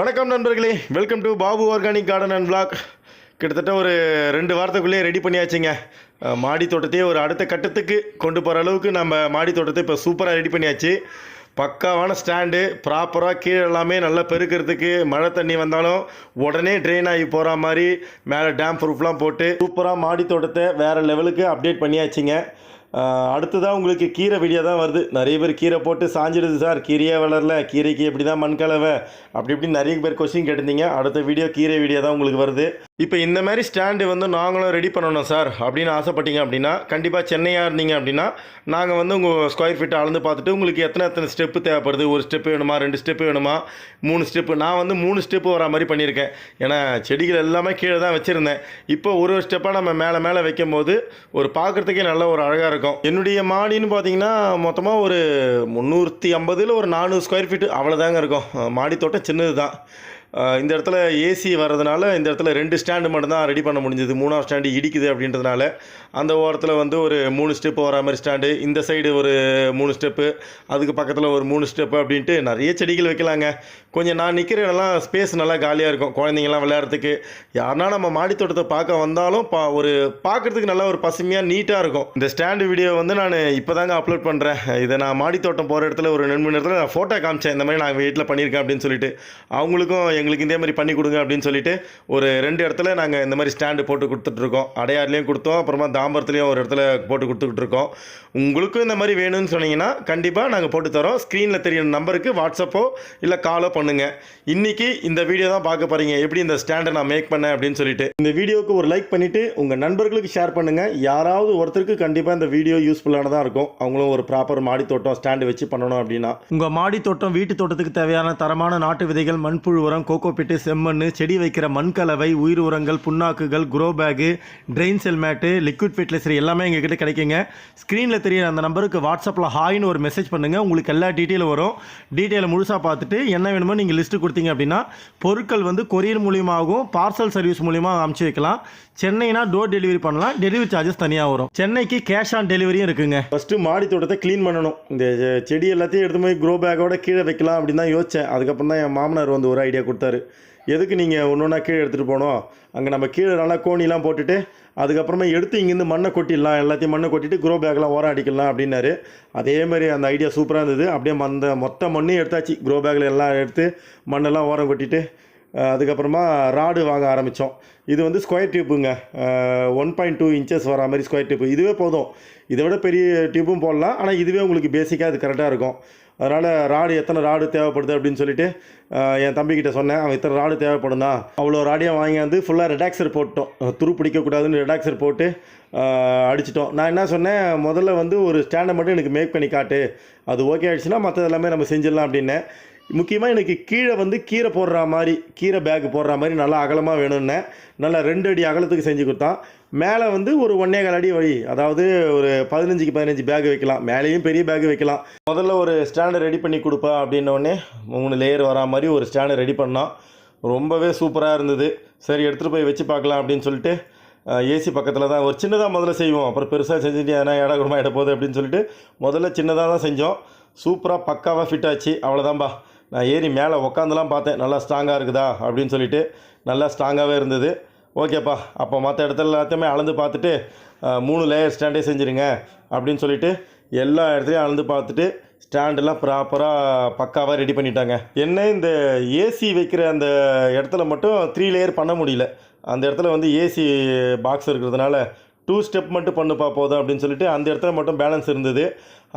வணக்கம் நண்பர்களே. Welcome to Babu organic garden and blog கிட்டத்தட்ட ஒரு ரெண்டு வாரத்துக்குள்ளேயே ரெடி பண்ணியாச்சுங்க. மாடி தோட்டத்தையே ஒரு அடுத்த கட்டத்துக்கு கொண்டு போகிற அளவுக்கு நம்ம மாடி தோட்டத்தை இப்போ சூப்பராக ரெடி பண்ணியாச்சு. பக்காவான ஸ்டாண்டு ப்ராப்பராக கீழே எல்லாமே நல்லா பெருக்கிறதுக்கு மழை தண்ணி வந்தாலும் உடனே ட்ரெயின் ஆகி போகிற மாதிரி மேலே டேம் ப்ரூஃப்லாம் போட்டு சூப்பராக மாடி தோட்டத்தை வேறு லெவலுக்கு அப்டேட் பண்ணியாச்சுங்க. அடுத்ததாக உங்களுக்கு கீரை வீடியோ தான் வருது. நிறைய பேர் கீரை போட்டு சாஞ்சிடுது சார். கீரையே வளரல. கீரைக்கு எப்படி தான் மண் கலவை? அப்படி இப்படி நிறைய பேர் கொஸ்டின் கேட்டிருந்தீங்க. அடுத்த வீடியோ கீரை வீடியோ தான் உங்களுக்கு வருது. இப்போ இந்த மாதிரி ஸ்டாண்டு வந்து நாங்களும் ரெடி பண்ணணும் சார். அப்படின்னு ஆசைப்பட்டீங்க அப்படின்னா கண்டிப்பாக சென்னையாக இருந்தீங்க அப்படின்னா நாங்கள் வந்து உங்கள் ஸ்கொயர் ஃபீட்டை அளந்து பார்த்துட்டு உங்களுக்கு எத்தனை எத்தனை ஸ்டெப்பு தேவைப்படுது? ஒரு ஸ்டெப்பு வேணுமா? ரெண்டு ஸ்டெப்பு வேணுமா? மூணு ஸ்டெப்பு நான் வந்து மூணு ஸ்டெப்பு வர மாதிரி பண்ணியிருக்கேன். ஏன்னா செடிகள் எல்லாமே கீழே தான் வச்சுருந்தேன். இப்போ ஒரு ஒரு ஸ்டெப்பாக நம்ம மேலே மேலே வைக்கும் போது ஒரு பார்க்குறதுக்கே நல்ல ஒரு அழகாக இருக்கும். என்னுடைய மாடின்னு பார்த்தீங்கன்னா மொத்தமாக ஒரு முந்நூற்றி ஐம்பதில் ஒரு நானூறு ஸ்கொயர் ஃபீட்டு அவ்வளோதாங்க இருக்கும். மாடி தோட்டம் சின்னது தான் இந்த இடத்துல ஏசி வர்றதுனால இந்த இடத்துல ரெண்டு ஸ்டாண்டு மட்டும்தான் ரெடி பண்ண முடிஞ்சது. மூணாவது ஸ்டாண்டு இடிக்குது அப்படின்றதுனால அந்த ஓரத்தில் வந்து ஒரு மூணு ஸ்டெப்பு வர மாதிரி ஸ்டாண்டு இந்த சைடு ஒரு மூணு ஸ்டெப்பு அதுக்கு பக்கத்தில் ஒரு மூணு ஸ்டெப்பு அப்படின்ட்டு நிறைய செடிகள் வைக்கலாங்க. கொஞ்சம் நான் நிற்கிற இடம்லாம் ஸ்பேஸ் நல்லா காலியாக இருக்கும். குழந்தைங்கலாம் விளையாடுறதுக்கு. யாருனா நம்ம மாடி தோட்டத்தை பார்க்க வந்தாலும் பா ஒரு பார்க்குறதுக்கு நல்லா ஒரு பசுமையாக நீட்டாக இருக்கும். இந்த ஸ்டாண்டு வீடியோ வந்து நான் இப்போ தாங்க அப்லோட் பண்ணுறேன் இதை நான் மாடி தோட்டம் போகிற இடத்துல ஒரு ரெண்டு மணி நேரத்தில் நான் ஃபோட்டோ காமிச்சேன். இந்த மாதிரி நான் வீட்டில் பண்ணியிருக்கேன் அப்படின்னு சொல்லிட்டு. அவங்களுக்கும் எங்களுக்கு இதே மாதிரி பண்ணி கொடுங்க அப்படின்னு சொல்லிட்டு ஒரு ரெண்டு இடத்துல நாங்கள் இந்த மாதிரி ஸ்டாண்டு போட்டு கொடுத்துட்ருக்கோம். அடையாறுலேயும் கொடுத்தோம் அப்புறமா தாம்பரத்துலேயும் ஒரு இடத்துல போட்டு கொடுத்துக்கிட்டு இருக்கோம் உங்களுக்கும் இந்த மாதிரி வேணும்னு சொன்னீங்கன்னா கண்டிப்பாக நாங்கள் போட்டு தரோம். ஸ்க்ரீனில் தெரியும் நம்பருக்கு வாட்ஸ்அப்போ இல்லை காலோ பண்ணுங்கள் இன்றைக்கி இந்த வீடியோ தான் பார்க்க போகிறீங்க எப்படி இந்த ஸ்டாண்டை நான் மேக் பண்ணேன் அப்படின்னு சொல்லிட்டு. இந்த வீடியோவுக்கு ஒரு லைக் பண்ணிவிட்டு உங்கள் நண்பர்களுக்கு ஷேர் பண்ணுங்கள் யாராவது ஒருத்தருக்கு கண்டிப்பாக இந்த வீடியோ யூஸ்ஃபுல்லானதாக இருக்கும். அவங்களும் ஒரு ப்ராப்பர் மாடி தோட்டம் ஸ்டாண்டு வச்சு பண்ணணும் அப்படின்னா. உங்கள் மாடி தோட்டம் வீட்டு தோட்டத்துக்கு தேவையான தரமான நாட்டு விதைகள் மண்புழு உரம் கோகோ பிட்டு செம்மண் செடி வைக்கிற மண் கலவை உயிர் உரங்கள் புண்ணாக்குகள் grow bag drain cell mat liquid fertiliser எல்லாமே எங்ககிட்ட கிடைக்குங்க. ஸ்க்ரீனில் தெரியுற அந்த நம்பருக்கு வாட்ஸ்அப்பில் ஹாய்னு ஒரு மெசேஜ் பண்ணுங்கள் உங்களுக்கு எல்லா டீட்டெயிலும் வரும். டீட்டெயிலை முழுசாக பார்த்துட்டு என்ன வேணுமோ நீங்கள் லிஸ்ட்டு கொடுத்தீங்க அப்படின்னா பொருட்கள் வந்து கொரியர் மூலியமாகவும் பார்சல் சர்வீஸ் மூலியமாக அனுப்பிச்சி வைக்கலாம். சென்னைனா டோர் டெலிவரி பண்ணலாம். டெலிவரி சார்ஜஸ் தனியாக வரும். சென்னைக்கு கேஷ் ஆன் டெலிவரியும் இருக்குங்க. ஃபஸ்ட்டு மாடி தோட்டத்தை க்ளீன் பண்ணணும். இந்த செடி எல்லாத்தையும் எடுத்து போய் க்ரோ பேக்கோட கீழே வைக்கலாம் அப்படின்னு தான் யோசித்தேன் அதுக்கப்புறம் தான் என் மாமனார் வந்து ஒரு ஐடியா கொடுத்தாரு. எதுக்கு நீங்கள் ஒன்று ஒன்றா கீழே எடுத்துகிட்டு போனோம்? அங்கே நம்ம கீழே நல்லா கோணிலாம் போட்டுட்டு அதுக்கப்புறமா எடுத்து இங்கேருந்து மண்ணை கொட்டிடலாம். எல்லாத்தையும் மண்ணை கொட்டிட்டு க்ரோ பேக்லாம் ஓரம் அடிக்கலாம் அப்படின்னாரு. அதே மாதிரி அந்த ஐடியா சூப்பராக இருந்தது. அப்படியே அந்த மொத்த மண்ணையும் எடுத்தாச்சு. க்ரோ பேக்கில் எல்லாம் எடுத்து மண்ணெல்லாம் ஓரம் கொட்டிட்டு அதுக்கப்புறமா ராடு வாங்க ஆரம்பித்தோம் இது வந்து ஸ்கொயர் டியூப்புங்க ஒன் பாயிண்ட் டூ இன்ச்சஸ் வர மாதிரி ஸ்கொயர் டியூப் இதுவே போதும். இதை விட பெரிய டியூப்பும் போடலாம். ஆனால் இதுவே உங்களுக்கு பேசிக்காக அது கரெக்டாக இருக்கும். அதனால் ராடு எத்தனை ராடு தேவைப்படுது அப்படின்னு சொல்லிட்டு என் தம்பிக்கிட்ட சொன்னேன். அவன் இத்தனை ராடு தேவைப்படும்னா அவ்வளோ ராடியாக வாங்கியாந்து ஃபுல்லாக ரெடாக்சர் போட்டோம் துரு பிடிக்கக்கூடாதுன்னு ரெடாக்சர் போட்டு அடிச்சிட்டோம். நான் என்ன சொன்னேன் முதல்ல வந்து ஒரு ஸ்டாண்டை மட்டும் எனக்கு மேக் பண்ணி காட்டு. அது ஓகே ஆகிடுச்சுன்னா மற்றது எல்லாமே நம்ம செஞ்சிடலாம் அப்படின்னேன். முக்கியமாக எனக்கு கீழே வந்து கீரை போடுற மாதிரி கீரை பேக் போடுற மாதிரி நல்லா அகலமாக வேணும்னே. நல்லா ரெண்டு அடி அகலத்துக்கு செஞ்சு கொடுத்தான். மேலே வந்து ஒரு ஒன்னே கால் அடி வழி அதாவது ஒரு பதினஞ்சுக்கு பதினஞ்சு பேக் வைக்கலாம். மேலேயும் பெரிய பேக் வைக்கலாம். முதல்ல ஒரு ஸ்டாண்டை ரெடி பண்ணி கொடுப்பா அப்படின்னோடனே மூணு லேயர் வரா மாதிரி ஒரு ஸ்டாண்டை ரெடி பண்ணோம் ரொம்பவே சூப்பராக இருந்தது. சரி எடுத்துகிட்டு போய் வச்சு பார்க்கலாம் அப்படின்னு சொல்லிட்டு ஏசி பக்கத்தில் தான் ஒரு சின்னதாக முதல்ல செய்வோம். அப்புறம் பெருசாக செஞ்சுட்டு ஏன்னா இட குடமா இட போகுது அப்படின்னு சொல்லிட்டு முதல்ல சின்னதாக தான் செஞ்சோம். சூப்பராக பக்காவாக ஃபிட் ஆச்சு. அவ்வளோதான்பா நான் ஏறி மேலே உக்காந்துலாம் பார்த்தேன். நல்லா ஸ்ட்ராங்காக இருக்குதா? அப்படின்னு சொல்லிட்டு நல்லா ஸ்ட்ராங்காகவே இருந்தது. ஓகேப்பா அப்போ மற்ற இடத்துல எல்லாத்தையுமே அளந்து பார்த்துட்டு மூணு லேயர் ஸ்டாண்டே செஞ்சுருங்க அப்படின்னு சொல்லிட்டு எல்லா இடத்துலையும் அளந்து பார்த்துட்டு ஸ்டாண்டெல்லாம் ப்ராப்பராக பக்காவாக ரெடி பண்ணிட்டாங்க. என்ன இந்த ஏசி வைக்கிற அந்த இடத்துல மட்டும் த்ரீ லேயர் பண்ண முடியல. அந்த இடத்துல வந்து ஏசி பாக்ஸ் இருக்கிறதுனால டூ ஸ்டெப் மட்டும் பண்ணுப்பா போதும் அப்படின்னு சொல்லிட்டு அந்த இடத்துல மட்டும் பேலன்ஸ் இருந்தது.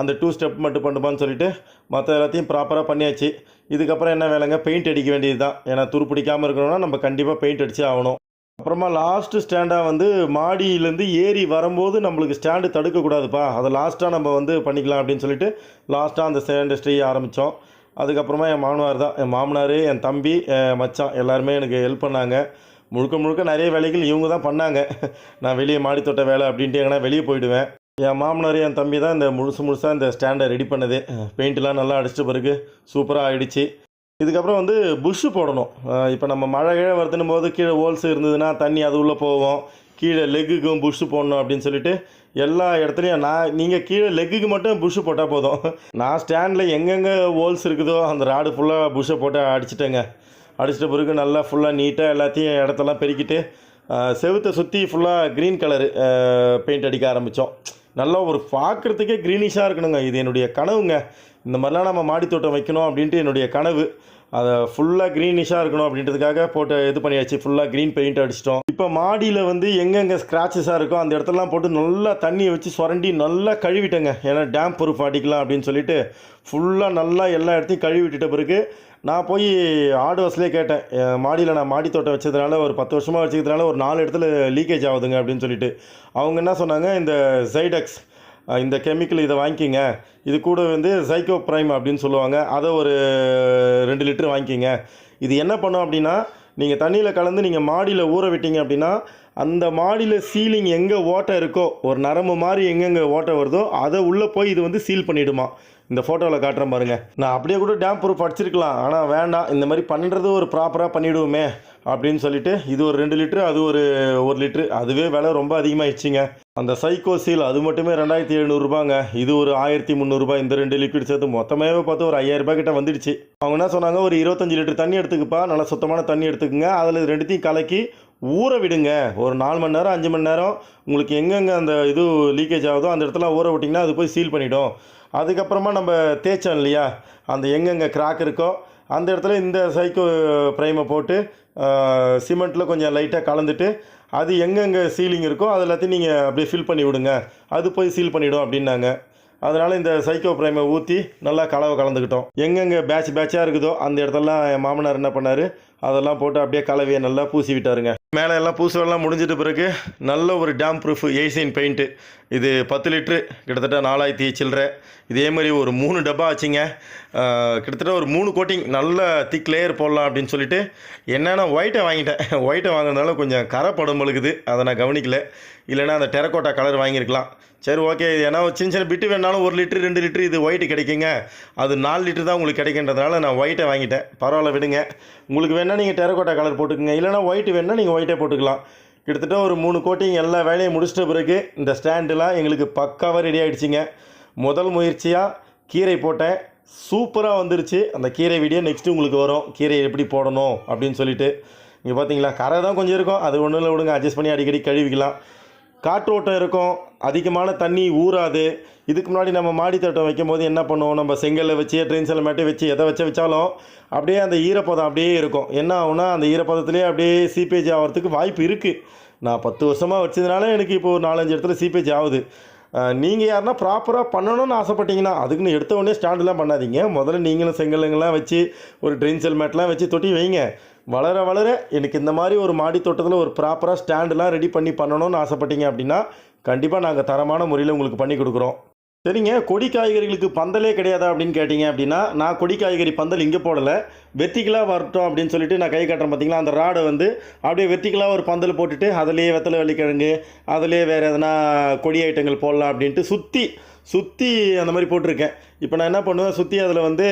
அந்த டூ ஸ்டெப் மட்டும் பண்ணுப்பான்னு சொல்லிட்டு மற்ற எல்லாத்தையும் ப்ராப்பராக பண்ணியாச்சு. இதுக்கப்புறம் என்ன வேலைங்க? பெயிண்ட் அடிக்க வேண்டியது தான் ஏன்னா துரு பிடிக்காமல் இருக்கணும்னா நம்ம கண்டிப்பாக பெயிண்ட் அடித்து ஆகணும். அப்புறமா லாஸ்ட்டு ஸ்டாண்டாக வந்து மாடியிலேருந்து ஏறி வரும்போது நம்மளுக்கு ஸ்டாண்டு தடுக்கக்கூடாதுப்பா. அதை லாஸ்ட்டாக நம்ம வந்து பண்ணிக்கலாம் அப்படின்னு சொல்லிட்டு லாஸ்ட்டாக அந்த ஸ்டாண்டு ஸ்டே ஆரம்பித்தோம் அதுக்கப்புறமா என் மாமனார் தான். என் மாமனார் என் தம்பி என் மச்சான் எல்லாருமே எனக்கு ஹெல்ப் பண்ணாங்க. முழுக்க முழுக்க நிறைய வேலைகள் இவங்க தான் பண்ணாங்க. நான் வெளியே மாடித்தோட்ட வேலை அப்படின்ட்டு எங்கன்னா வெளியே போயிடுவேன். என் மாமனார் என் தம்பி தான் இந்த முழுசு முழுசாக இந்த ஸ்டாண்டை ரெடி பண்ணது. பெயிண்ட்லாம் நல்லா அடிச்சிட்ட பிறகு சூப்பராக ஆகிடுச்சு இதுக்கப்புறம் வந்து புஷ்ஷு போடணும். இப்போ நம்ம மழை கிழ வருதுன்னு போது கீழே ஹோல்ஸ் இருந்ததுன்னா தண்ணி அது உள்ளே போவோம் கீழே லெக்குக்கும் புஷ்ஷு போடணும் அப்படின்னு சொல்லிட்டு எல்லா இடத்துலையும் நான் நீங்கள் கீழே லெக்குக்கு மட்டும் புஷ்ஷு போட்டால் போதும். நான் ஸ்டாண்டில் எங்கெங்கே ஹோல்ஸ் இருக்குதோ அந்த ராடு ஃபுல்லாக புஷ்ஷை போட்டு அடிச்சிட்டேங்க. அடிச்சிட்ட பிறகு நல்லா ஃபுல்லாக நீட்டாக எல்லாத்தையும் இடத்தெல்லாம் பெருக்கிட்டு ஆஹ், செவுத்தை சுற்றி ஃபுல்லாக க்ரீன் கலரு பெயிண்ட் அடிக்க ஆரம்பித்தோம் நல்லா ஒரு பார்க்குறதுக்கே க்ரீனிஷாக இருக்கணுங்க. இது என்னுடைய கனவுங்க. இந்த மாதிரிலாம் நம்ம மாடி தோட்டம் வைக்கணும் அப்படின்ட்டு என்னுடைய கனவு. அதை ஃபுல்லாக க்ரீனிஷாக இருக்கணும் அப்படின்றதுக்காக போட்டு இது பண்ணியாச்சு. ஃபுல்லாக க்ரீன் பெயிண்ட் அடிச்சிட்டோம். இப்போ மாடியில் வந்து எங்கெங்கே ஸ்க்ராச்சஸாக இருக்கோ அந்த இடத்துலலாம் போட்டு நல்லா தண்ணியை வச்சு சுரண்டி நல்லா கழுவிட்டேங்க. ஏன்னா டேம் ப்ரூஃப் அடிக்கலாம் அப்படின்னு சொல்லிட்டு ஃபுல்லாக நல்லா எல்லா இடத்தையும் கழுவிட்டுட்ட பிறகு நான் போய் ஆடு வசலே கேட்டேன். மாடியில் நான் மாடி தோட்டம் வச்சதுனால ஒரு பத்து வருஷமாக வச்சுக்கிறதுனால ஒரு நாலு இடத்துல லீக்கேஜ் ஆகுதுங்க அப்படின்னு சொல்லிட்டு. அவங்க என்ன சொன்னாங்க இந்த சைடக்ஸ் இந்த கெமிக்கல் இதை வாங்கிக்கிங்க. இது கூட வந்து சைக்கோ ப்ரைம் அப்படின்னு சொல்லுவாங்க. அதை ஒரு ரெண்டு லிட்டர் வாங்கிக்கிங்க. இது என்ன பண்ணும் அப்படின்னா நீங்கள் தண்ணியில் கலந்து நீங்கள் மாடியில் ஊற விட்டீங்க அப்படின்னா அந்த மாடியில் சீலிங் எங்கே ஓட்டை இருக்கோ ஒரு நரம்பு மாதிரி எங்கெங்கே ஓட்டை வருதோ அதை உள்ளே போய் இது வந்து சீல் பண்ணிவிடுமா இந்த ஃபோட்டோவில் காட்டுறேன் பாருங்கள் நான் அப்படியே கூட டேம் ப்ரூஃப் அடிச்சிருக்கலாம். ஆனால் வேண்டாம். இந்த மாதிரி பண்ணுறது ஒரு ப்ராப்பராக பண்ணிவிடுவோமே அப்படின்னு சொல்லிட்டு இது ஒரு ரெண்டு லிட்ரு அது ஒரு ஒரு லிட்ரு அதுவே விலை ரொம்ப அதிகமாகிடுச்சிங்க அந்த சைக்கோ சீல் அது மட்டுமே ரெண்டாயிரத்தி எழுநூறுபாங்க இது ஒரு ஆயிரத்தி முந்நூறுபா இந்த ரெண்டு லிக்விட் சேர்த்து மொத்தமாகவே பார்த்து ஒரு ஐயாயிரரூபா கிட்ட வந்துடுச்சு. அவங்க என்ன சொன்னாங்க? ஒரு இருபத்தஞ்சு லிட்டர் தண்ணி எடுத்துக்கப்பா. நல்லா சுத்தமான தண்ணி எடுத்துக்குங்க. அதில் ரெண்டுத்தையும் கலக்கி ஊற விடுங்க. ஒரு நாலு மணி நேரம் அஞ்சு மணி நேரம் உங்களுக்கு எங்கெங்கே அந்த இது லீக்கேஜ் ஆகுதோ அந்த இடத்துல ஊற விட்டிங்கன்னா அது போய் சீல் பண்ணிவிடும் அதுக்கப்புறமா நம்ம தேய்ச்சோம் இல்லையா? அந்த எங்கெங்கே கிராக் இருக்கோ அந்த இடத்துல இந்த சைக்கோ ப்ரைமை போட்டு சிமெண்ட்டில் கொஞ்சம் லைட்டாக கலந்துட்டு அது எங்கெங்கே சீலிங் இருக்கோ அது எல்லாத்தையும் நீங்கள் அப்படியே ஃபில் பண்ணி விடுங்க. அது போய் சீல் பண்ணிவிடும் அப்படின்னாங்க. அதனால் இந்த சைக்கோ ப்ரைமை ஊற்றி நல்லா கலவை கலந்துக்கிட்டோம். எங்கெங்கே பேட்ச் பேட்சாக இருக்குதோ அந்த இடத்தெல்லாம் என் மாமனார் என்ன பண்ணார்? அதெல்லாம் போட்டு அப்படியே கலவையை நல்லா பூசி விட்டாருங்க. மேலே எல்லாம் பூசுவெல்லாம் முடிஞ்சிட்ட பிறகு நல்ல ஒரு டேம் ப்ரூஃப் ஏசியன் பெயிண்ட்டு இது பத்து லிட்ரு கிட்டத்தட்ட நாலாயிரத்தி சில்லற. இதே மாதிரி ஒரு மூணு டப்பா ஆச்சுங்க. கிட்டத்தட்ட ஒரு மூணு கோட்டிங் நல்ல திக் லேயர் போடலாம் அப்படின்னு சொல்லிட்டு என்னென்னா ஒயிட்டை வாங்கிட்டேன். ஒயிட்டை வாங்கினதுனால கொஞ்சம் கரை படம் பழுகுது. அதை நான் கவனிக்கல. இல்லைன்னா அந்த டெரக்கோட்டா கலர் வாங்கியிருக்கலாம். சரி ஓகே ஏன்னா ஒரு சின்ன சின்ன பிட்டு வேணாலும் ஒரு லிட்டரு ரெண்டு லிட்டரு இது ஒயிட்டு கிடைக்குங்க. அது நாலு லிட்ரு தான் உங்களுக்கு கிடைக்கின்றதுனால நான் ஒயிட்டை வாங்கிட்டேன். பரவாயில்ல விடுங்க. உங்களுக்கு வேணால் நீங்கள் டெரக்கோட்டா கலர் போட்டுக்கோங்க. இல்லைனா ஒயிட்டு வேணால் நீங்கள் ஒயிட்டே போட்டுக்கலாம். கிட்டத்தட்ட ஒரு மூணு கோட்டிங் எல்லா வேலையும் முடிச்சிட்ட பிறகு இந்த ஸ்டாண்டுலாம் எங்களுக்கு பக்காவாக ரெடி ஆகிடுச்சிங்க முதல் முயற்சியாக கீரை போட்டேன். சூப்பராக வந்துருச்சு. அந்த கீரை வீடியோ நெக்ஸ்ட்டு உங்களுக்கு வரும். கீரை எப்படி போடணும் அப்படின்னு சொல்லிட்டு. இங்கே பார்த்தீங்களா கரை தான் கொஞ்சம் இருக்கும். அது ஒன்றும் இல்லை விடுங்க. அட்ஜஸ்ட் பண்ணி அடிக்கடி கழுவிக்கலாம். காற்றோட்டம் இருக்கும் அதிகமான தண்ணி ஊறாது. இதுக்கு முன்னாடி நம்ம மாடி தோட்டம் வைக்கும் போது என்ன பண்ணுவோம்? நம்ம செங்கல்ல வச்சு ட்ரெயின் செல்ல மேட்டை வச்சு எதை வச்சு வச்சாலும் அப்படியே அந்த ஈரப்பதம் அப்படியே இருக்கும். என்ன ஆகுனா அந்த ஈரப்பதத்துலேயே அப்படியே சீப்பேஜ் ஆகிறதுக்கு வாய்ப்பு இருக்குது நான் பத்து வருஷமாக வச்சதுனால எனக்கு இப்போ ஒரு நாலஞ்சு இடத்துல சீப்பேஜ் ஆகுது. நீங்கள் யாருன்னா ப்ராப்பராக பண்ணணும்னு ஆசைப்பட்டீங்கன்னா அதுக்குன்னு எடுத்த உடனே ஸ்டாண்டெலாம் பண்ணாதீங்க. முதல்ல நீங்களும் செங்கலுங்கெல்லாம் வச்சு ஒரு ட்ரெயின் செல் மேட்லாம் வச்சு தொட்டி வைங்க. வளர வளர எனக்கு இந்த மாதிரி ஒரு மாடி தோட்டத்தில் ஒரு ப்ராப்பராக ஸ்டாண்டெலாம் ரெடி பண்ணி பண்ணணும்னு ஆசைப்பட்டீங்க அப்படின்னா கண்டிப்பாக நாங்கள் தரமான முறையில் உங்களுக்கு பண்ணி கொடுக்குறோம். சரிங்க கொடி காய்கறிகளுக்கு பந்தலே கிடையாதா அப்படின்னு கேட்டிங்க அப்படின்னா நான் கொடி காய்கறி பந்தல் இங்கே போடலை. வெர்த்திக்கலாக வரட்டும் அப்படின்னு சொல்லிட்டு நான் கை காட்டுறேன் பார்த்தீங்களா அந்த ராடை வந்து அப்படியே வெர்த்திக்கலாக ஒரு பந்தல் போட்டுட்டு அதிலே வெத்தலை வெள்ளிக்கிழங்கு அதிலே வேறு எதனா கொடி ஐட்டங்கள் போடலாம் அப்படின்ட்டு சுற்றி சுற்றி அந்த மாதிரி போட்டிருக்கேன். இப்போ நான் என்ன பண்ணுவேன் சுற்றி அதில் வந்து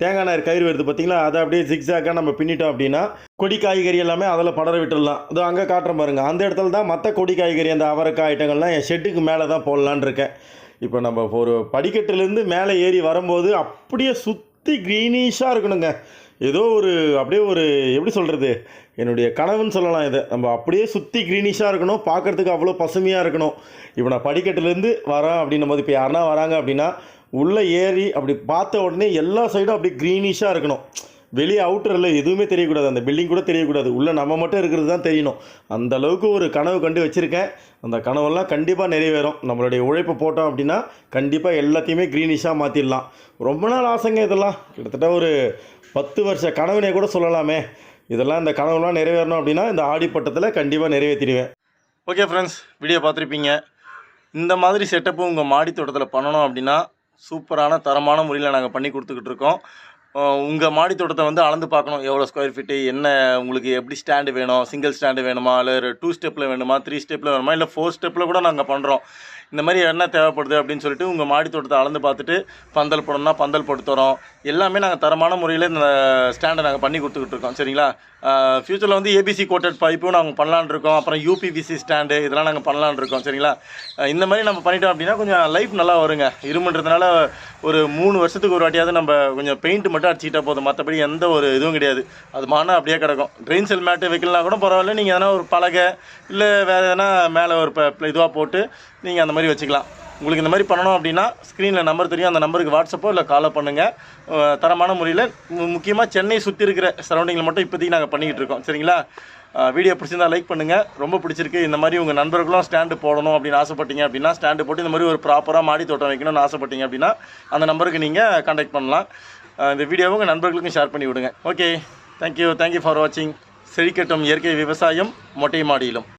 தேங்காய் நார் கயிறு வருது பார்த்தீங்களா அதை அப்படியே ஜிக்ஸாக்காக நம்ம பின்னிட்டோம் அப்படின்னா கொடி காய்கறி எல்லாமே அதில் படர விட்டுடலாம். இதோ அங்கே காட்டுறேன் பாருங்கள் அந்த இடத்துல தான் மற்ற கொடி காய்கறி அந்த அவரைக்காய் ஐட்டங்கள்லாம் என் ஷெட்டுக்கு மேலே தான் போடலான் இருக்கேன். இப்போ நம்ம ஒரு படிக்கட்டுலேருந்து மேலே ஏறி வரும்போது அப்படியே சுற்றி க்ரீனிஷாக இருக்கணுங்க. ஏதோ ஒரு அப்படியே ஒரு எப்படி சொல்கிறது என்னுடைய கனவுன்னு சொல்லலாம் இதை. நம்ம அப்படியே சுற்றி க்ரீனிஷாக இருக்கணும் பார்க்குறதுக்கு அவ்வளோ பசுமையாக இருக்கணும். இப்போ நான் படிக்கட்டுலேருந்து வரேன் அப்படின்னும் போது இப்போ யாருனா வராங்க அப்படின்னா உள்ளே ஏறி அப்படி பார்த்த உடனே எல்லா சைடும் அப்படியே க்ரீனிஷாக இருக்கணும். வெளியே அவுட்டரில் எதுவுமே தெரியக்கூடாது. அந்த பில்டிங் கூட தெரியக்கூடாது. உள்ளே நம்ம மட்டும் இருக்கிறது தான் தெரியணும். அந்த அளவுக்கு ஒரு கனவு கண்டு வச்சுருக்கேன். அந்த கனவெல்லாம் கண்டிப்பாக நிறைவேறும். நம்மளுடைய உழைப்பு போட்டோம் அப்படின்னா கண்டிப்பாக எல்லாத்தையுமே க்ரீனிஷாக மாற்றிடலாம் ரொம்ப நாள் ஆசைங்க இதெல்லாம். கிட்டத்தட்ட ஒரு பத்து வருஷ கனவுனே கூட சொல்லலாமே. இதெல்லாம் இந்த கனவுலாம் நிறைவேறணும் அப்படின்னா இந்த ஆடிப்பட்டத்தில் கண்டிப்பாக நிறைவேற்றிடுவேன். ஓகே ஃப்ரெண்ட்ஸ் வீடியோ பார்த்துருப்பீங்க. இந்த மாதிரி செட்டப்பு உங்கள் மாடி தோட்டத்தில் பண்ணணும் அப்படின்னா சூப்பரான தரமான முறையில் நாங்கள் பண்ணி கொடுத்துக்கிட்டு இருக்கோம். உங்கள் மாடி தோட்டத்தை வந்து அளந்து பார்க்கணும். எவ்வளோ ஸ்கொயர் ஃபீட்டு என்ன உங்களுக்கு எப்படி ஸ்டாண்டு வேணும்? சிங்கிள் ஸ்டாண்டு வேணுமா? இல்லை டூ ஸ்டெப்பில் வேணுமா? த்ரீ ஸ்டெப்பில் வேணுமா? இல்லை ஃபோர் ஸ்டெப்பில் கூட நாங்கள் பண்ணுறோம் இந்த மாதிரி என்ன தேவைப்படுது அப்படின்னு சொல்லிட்டு உங்கள் மாடி தோட்டத்தை அளந்து பார்த்துட்டு பந்தல் போடணும்னா பந்தல் போட்டு தரோம். எல்லாமே நாங்கள் தரமான முறையில் இந்த ஸ்டாண்டை நாங்கள் பண்ணி கொடுத்துக்கிட்டு இருக்கோம். சரிங்களா? ஃப்யூச்சரில் வந்து ஏபிசி கோட்டட் பைப்பும் நாங்கள் பண்ணலான்னு இருக்கோம். அப்புறம் யூபிபிசி ஸ்டாண்டு இதெல்லாம் நாங்கள் பண்ணலான்னு இருக்கோம். சரிங்களா? இந்த மாதிரி நம்ம பண்ணிட்டோம் அப்படின்னா கொஞ்சம் லைஃப் நல்லா வருங்க. இருமுன்றதுனால ஒரு மூணு வருஷத்துக்கு ஒரு வாட்டியாவது நம்ம கொஞ்சம் பெயிண்ட் மட்டும் அடிச்சுக்கிட்டா போதும். மற்றபடி எந்த ஒரு இதுவும் கிடையாது. அது மானா அப்படியே கிடக்கும். ட்ரெயின் செல் மேட்டு வைக்கலாம் கூட பரவாயில்ல. நீங்கள் எதனா ஒரு பலகை இல்லை வேறு எதனா மேலே ஒரு இதுவாக போட்டு நீங்கள் அந்த மாதிரி வச்சுக்கலாம். உங்களுக்கு இந்த மாதிரி பண்ணணும் அப்படின்னா ஸ்க்ரீனில் நம்பர் தெரியும். அந்த நம்பருக்கு வாட்ஸ்அப்போ இல்லை காலோ பண்ணுங்கள் தரமான முறையில் முக்கியமாக சென்னை சுற்றி இருக்கிற சரௌண்டிங்கில் மட்டும் இப்போதைக்கு நாங்கள் பண்ணிக்கிட்டு இருக்கோம். சரிங்களா? வீடியோ பிடிச்சிருந்தா லைக் பண்ணுங்கள் ரொம்ப பிடிச்சிருக்கு. இந்த மாதிரி உங்கள் நண்பர்களும் ஸ்டாண்டு போடணும் அப்படின்னு ஆசைப்பட்டீங்க அப்படின்னா ஸ்டாண்டு போட்டு இந்த மாதிரி ஒரு ப்ராப்பராக மாடி தோட்டம் வைக்கணும்னு ஆசைப்பட்டீங்க அப்படின்னா அந்த நம்பருக்கு நீங்கள் கான்டாக்ட் பண்ணலாம். இந்த வீடியோவை உங்கள் நண்பர்களுக்கும் ஷேர் பண்ணி விடுங்க ஓகே தேங்க்யூ தேங்க்யூ ஃபார் வாட்சிங் செழிக்கட்டும் இயற்கை விவசாயம் மொட்டை மாடியிலும்.